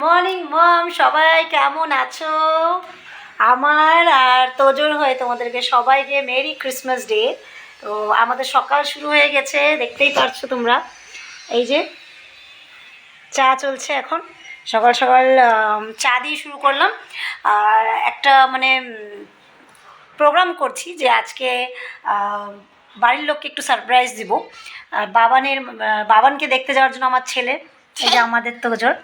Morning mom সবাই কেমন আছো? আমার আর তোজোর হয়ে তোমাদেরকে সবাইকে মেরি ক্রিসমাস ডে। তো আমাদের সকাল শুরু হয়ে গেছে, দেখতেই পারছ তোমরা। এই যে, চা চলছে এখন। সকাল সকাল চা দিয়ে শুরু করলাম। আর একটা মানে প্রোগ্রাম করছি যে আজকে বাড়ির লোককে একটু সারপ্রাইজ দিব। আর বাবানের বাবানকে দেখতে যাওয়ার জন্য আমার ছেলে। এই যে আমাদের তোজোর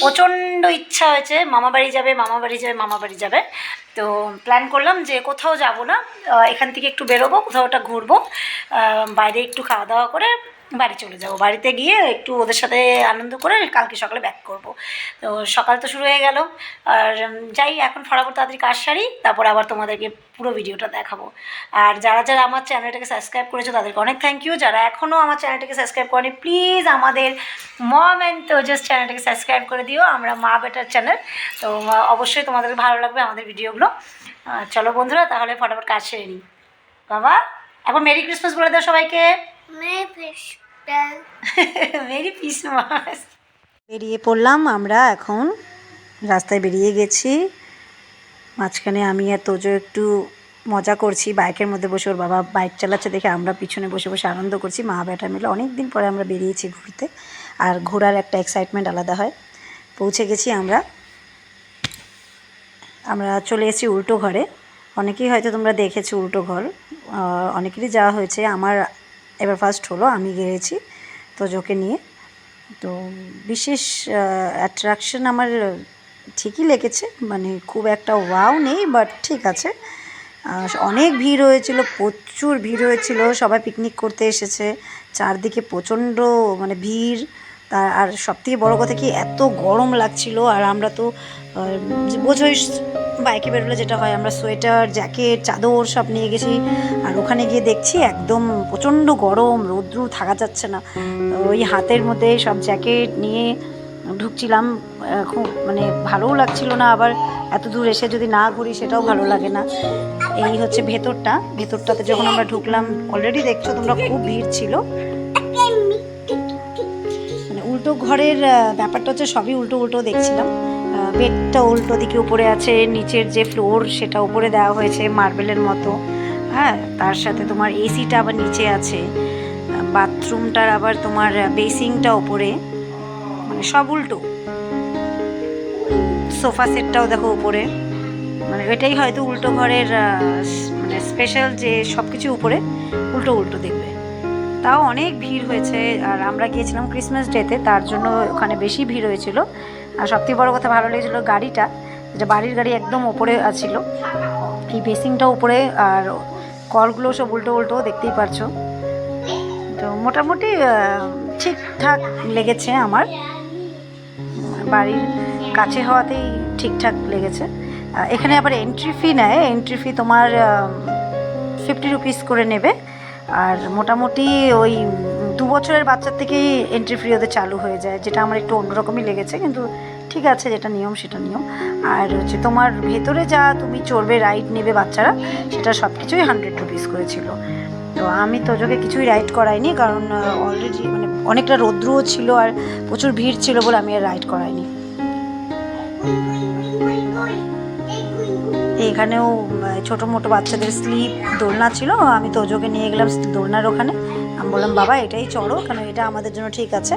প্রচণ্ড ইচ্ছা হয়েছে, মামা বাড়ি যাবে, মামা বাড়ি যাবে, মামা বাড়ি যাবে। তো প্ল্যান করলাম যে কোথাও যাব না এখান থেকে একটু বেরোবো, কোথাও একটা ঘুরবো বাইরে একটু খাওয়া দাওয়া করে বাড়ি চলে যাব। বাড়িতে গিয়ে একটু ওদের সাথে আনন্দ করে কালকে সকালে ব্যাক করব। তো সকাল তো শুরু হয়ে গেল। আর যাই, এখন ফটাফট তাড়াতাড়ি কাজ সারি, তারপর আবার তোমাদেরকে পুরো ভিডিওটা দেখাবো। আর যারা যারা আমার চ্যানেলটাকে সাবস্ক্রাইব করেছ, তাদেরকে অনেক থ্যাংক ইউ যারা এখনও আমার চ্যানেলটাকে সাবস্ক্রাইব করেনি প্লিজ আমাদের মম অ্যান্ড তোজস চ্যানেলটাকে সাবস্ক্রাইব করে দিও আমরা মা বেটার চ্যানেল তো অবশ্যই তোমাদেরকে ভালো লাগবে আমাদের ভিডিওগুলো চলো বন্ধুরা তাহলে ফটাফট কাজ সেরে নিই। বাবা এখন মেরি ক্রিসমাস বলে দাও সবাইকে. মেরি ক্রিসমাস বেরিয়ে পড়লাম আমরা এখন রাস্তায় বেরিয়ে গেছি। মাঝখানে আমি আর তোজো একটু মজা করছি বাইকের মধ্যে বসে ওর বাবা বাইক চালাচ্ছে দেখে আমরা পিছনে বসে বসে আনন্দ করছি। মা বেটা মিলে অনেক দিন পরে আমরা বেরিয়েছি ঘুরতে। আর ঘোরার একটা এক্সাইটমেন্ট আলাদা হয়। পৌঁছে গেছি আমরা। আমরা চলে এসেছি উল্টো ঘরে। অনেকেই হয়তো তোমরা দেখেছ উল্টো ঘর। অনেকেরই যাওয়া হয়েছে। আমার এবার ফার্স্ট হলো, আমি গিয়েছি তোজোকে নিয়ে। তো বিশেষ অ্যাট্রাকশন আমার ঠিকই লেগেছে। মানে খুব একটা ওয়াও নেই বাট ঠিক আছে। অনেক ভিড় হয়েছিল, প্রচুর ভিড় হয়েছিল। সবাই পিকনিক করতে এসেছে। চারদিকে প্রচণ্ড মানে ভিড়। তার আর সবথেকে বড় কথা কি, এত গরম লাগছিল আর আমরা তো বোঝোই বাইকে বেরোলে যেটা হয়, আমরা সোয়েটার, জ্যাকেট, চাদর সব নিয়ে গেছি আর ওখানে গিয়ে দেখছি একদম প্রচণ্ড গরম, রৌদ্র থাকা যাচ্ছে না। ওই হাতের মধ্যে সব জ্যাকেট নিয়ে ঢুকছিলাম খুব মানে ভালোও লাগছিল না, আবার এত দূর এসে যদি না ঘুরি সেটাও ভালো লাগে না। এই হচ্ছে ভেতরটা, ভেতরটাতে যখন আমরা ঢুকলাম অলরেডি দেখছ তোমরা খুব ভিড় ছিল। উল্টো ঘরের ব্যাপারটা হচ্ছে সবই উল্টো উল্টো দেখছিলাম। বেডটা উল্টো দিকে উপরে আছে, নিচের যে ফ্লোর সেটা উপরে দেওয়া হয়েছে মার্বেলের মতো। হ্যাঁ তার সাথে তোমার এসিটা আবার নিচে আছে। বাথরুমটার আবার তোমার বেসিংটা ওপরে মানে সব উল্টো। সোফা সেটটাও দেখো উপরে। মানে এটাই হয়তো উল্টো ঘরের মানে স্পেশাল যে সব কিছু উপরে উল্টো উল্টো দেখবে। তাও অনেক ভিড় হয়েছে, আর আমরা গিয়েছিলাম ক্রিসমাস ডেতে তার জন্য ওখানে বেশি ভিড় হয়েছিল। আর সবথেকে বড় কথা ভালো লেগেছিলো গাড়িটা যেটা বাড়ির গাড়ি একদম ওপরে ছিল এই বেসিংটা উপরে আর কলগুলো সব উল্টো উল্টো, দেখতেই পারছ। তো মোটামুটি ঠিকঠাক লেগেছে আমার। বাড়ির কাছে হওয়াতেই ঠিকঠাক লেগেছে। এখানে আবার এন্ট্রি ফি নেয় এন্ট্রি ফি তোমার ফিফটি রুপিস করে নেবে। আর মোটামুটি ওই দু বছরের বাচ্চার থেকেই এন্ট্রি ফ্রি ওদের চালু হয়ে যায়, যেটা আমার একটু অন্যরকমই লেগেছে, কিন্তু ঠিক আছে যেটা নিয়ম সেটা নিয়ম। আর হচ্ছে তোমার ভেতরে যা তুমি চড়বে রাইড নেবে বাচ্চারা, সেটা সব কিছুই হান্ড্রেড রুপিস করেছিল তো আমি তোজোকে কিছুই রাইড করাইনি, কারণ অলরেডি মানে অনেকটা রৌদ্রও ছিল আর প্রচুর ভিড় ছিল বলে আমি আর রাইড করাইনি। এখানেও ছোটো মোটো বাচ্চাদের স্লিপ দোলনা ছিল, আমি তোজোকে নিয়ে গেলাম দোলনার ওখানে। আমি বললাম, বাবা, এটাই চড়ো, কেন এটা আমাদের জন্য ঠিক আছে?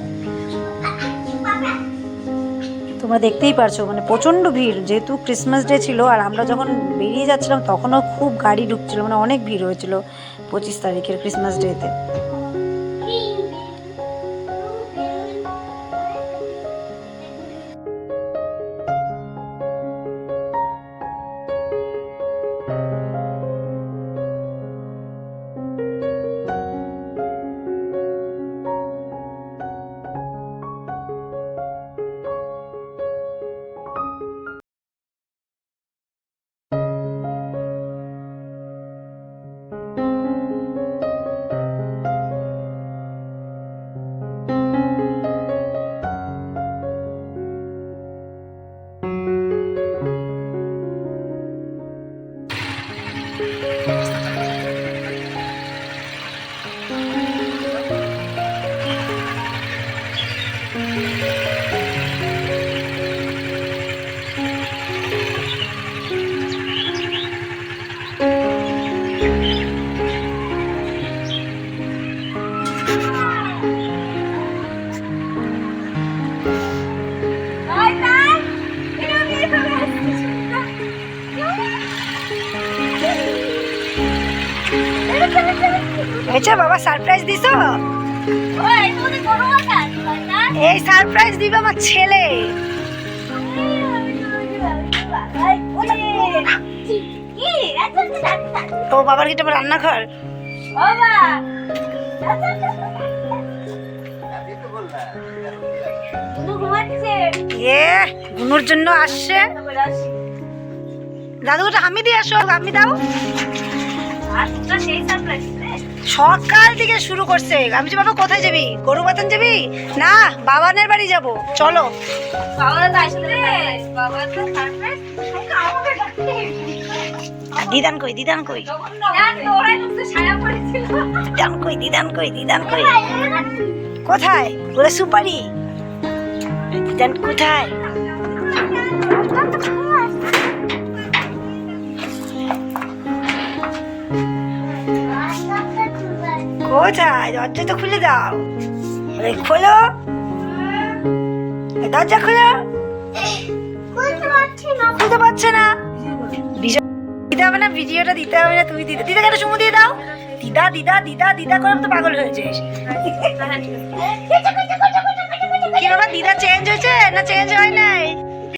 তোমরা দেখতেই পারছ মানে প্রচণ্ড ভিড়। যেহেতু ক্রিসমাস ডে ছিল, আর আমরা যখন বেরিয়ে যাচ্ছিলাম, তখনও খুব গাড়ি ঢুকছিল মানে অনেক ভিড় হয়েছিল পঁচিশ তারিখের ক্রিসমাস ডেতে হয়েছে বাবা সারপ্রাইজ দিছো? এই সারপ্রাইজ দিবে আমার ছেলে। ও বাবার কি তোমার রান্নাঘর? গুনুর জন্য আসছে। দাদু, ওটা আমি দিয়ে আসো, আমি দাও। সকাল থেকে শুরু করছে। আমি যে বাবা কোথায় যাবি? গরু বাতান যাবি? না বাবানের বাড়ি যাব। চলো। দিদান কই দিদান কই? দিদান কই দিদান কই দিদান কই? কোথায়? ওরে সুপারি। দিদান কোথায়? কোথায়? দরজা তো খুলে দাও। আরে খোলো। দরজা খোলো। খুলতে পারছে না। দিতে হবে না ভিডিওটা দিতে হবে না তুমি দিদা দিদা কেন চুমু দিয়ে দাও। দিদা দিদা দিদা দিদা করে তো পাগল হয়েছিস কি বাবা দিদা চেঞ্জ হয়েছে? না চেঞ্জ হয় নাই?